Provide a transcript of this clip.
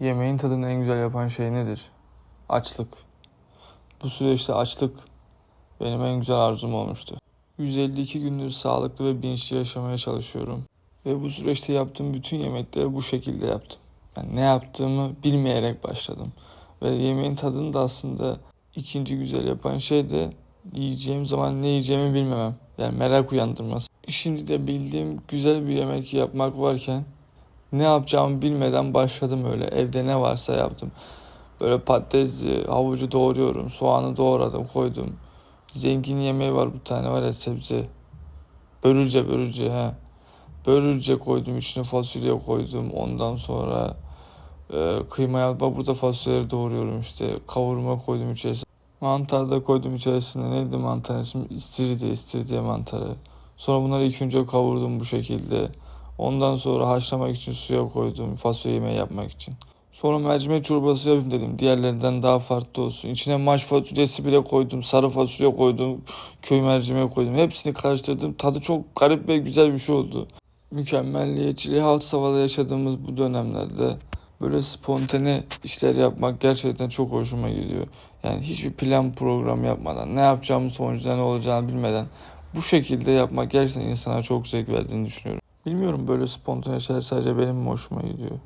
Yemeğin tadını en güzel yapan şey nedir? Açlık. Bu süreçte açlık benim en güzel arzum olmuştu. 152 gündür sağlıklı ve bilinçli yaşamaya çalışıyorum. Ve bu süreçte yaptığım bütün yemekleri bu şekilde yaptım. Yani ne yaptığımı bilmeyerek başladım. Ve yemeğin tadını da aslında ikinci güzel yapan şey de yiyeceğim zaman ne yiyeceğimi bilmemem. Yani merak uyandırması. Şimdi de bildiğim güzel bir yemek yapmak varken ne yapacağımı bilmeden başladım öyle. Evde ne varsa yaptım. Böyle patatesi, havucu doğruyorum, soğanı doğradım, koydum. Zengin yemeği var bir tane var ya sebze. Börülce börülce ha. Börülce koydum içine fasulye koydum. Ondan sonra e, kıyma yapma burada fasulyeleri doğruyorum işte. Kavurma koydum içerisine. Mantar da koydum içerisine. Neydi mantar ismi? İstiridye, istiridye mantarı. Sonra bunları ilk önce kavurdum bu şekilde. Ondan sonra haşlamak için suya koydum fasulye yemeği yapmak için. Sonra mercimek çorbası yapayım dedim. Diğerlerinden daha farklı olsun. İçine maş fasulyesi bile koydum. Sarı fasulye koydum. Köy mercimeği koydum. Hepsini karıştırdım. Tadı çok garip ve güzel bir şey oldu. Mükemmelliyetçiliği alt safhada yaşadığımız bu dönemlerde böyle spontane işler yapmak gerçekten çok hoşuma gidiyor. Yani hiçbir plan program yapmadan, ne yapacağımı sonucunda ne olacağını bilmeden bu şekilde yapmak gerçekten insana çok zevk verdiğini düşünüyorum. Bilmiyorum böyle spontane şeyler sadece benim mi hoşuma gidiyor.